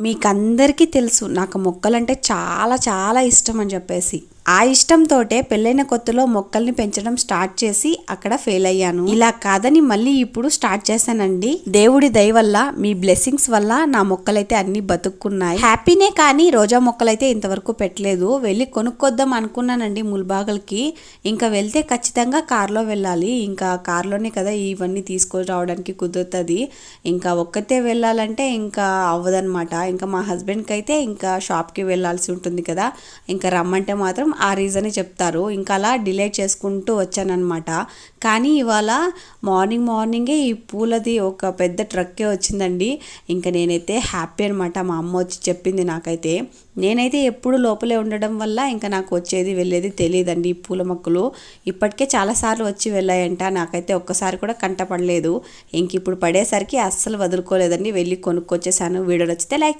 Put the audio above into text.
మీకందరికీ తెలుసు నాకు మొక్కలంటే చాలా చాలా ఇష్టం అని చెప్పేసి. ఆ ఇష్టంతోటే పెళ్ళైన కొత్తలో మొక్కల్ని పెంచడం స్టార్ట్ చేసి అక్కడ ఫెయిల్ అయ్యాను. ఇలా కాదని మళ్ళీ ఇప్పుడు స్టార్ట్ చేశానండి. దేవుడి దయ వల్ల మీ బ్లెస్సింగ్స్ వల్ల నా మొక్కలైతే అన్ని బతుక్కున్నాయి. హ్యాపీనే కానీ రోజా మొక్కలైతే ఇంతవరకు పెట్టలేదు. వెళ్ళి కొనుక్కొద్దాం అనుకున్నానండి ముల్బాగల్కి ఇంకా వెళ్తే ఖచ్చితంగా కార్లో వెళ్ళాలి. ఇంకా కార్లోనే కదా ఇవన్నీ తీసుకొని రావడానికి కుదురుతుంది. ఇంకా ఒక్కతే వెళ్ళాలంటే ఇంకా అవ్వదనమాట ఇంకా మా హస్బెండ్కి అయితే ఇంకా షాప్కి వెళ్ళాల్సి ఉంటుంది కదా. ఇంకా రమ్మంటే మాత్రం ఆ రీజనే చెప్తారు. ఇంకా అలా డిలే చేసుకుంటూ వచ్చానమాట కానీ ఇవాళ మార్నింగ్ మార్నింగే ఈ పూలది ఒక పెద్ద ట్రక్కే వచ్చిందండి. ఇంకా నేనైతే హ్యాపీ అనమాట మా అమ్మ వచ్చి చెప్పింది నాకైతే. నేనైతే ఎప్పుడు లోపలే ఉండడం వల్ల ఇంకా నాకు వచ్చేది వెళ్ళేది తెలియదండి ఈ పూల మొక్కలు. ఇప్పటికే చాలాసార్లు వచ్చి వెళ్ళాయంట. నాకైతే ఒక్కసారి కూడా కంటపడలేదు ఇంక ఇప్పుడు పడేసరికి అస్సలు వదులుకోలేదండి. వెళ్ళి కొనుక్కొచ్చేసాను. వీడియో నచ్చితే లైక్ చేయండి.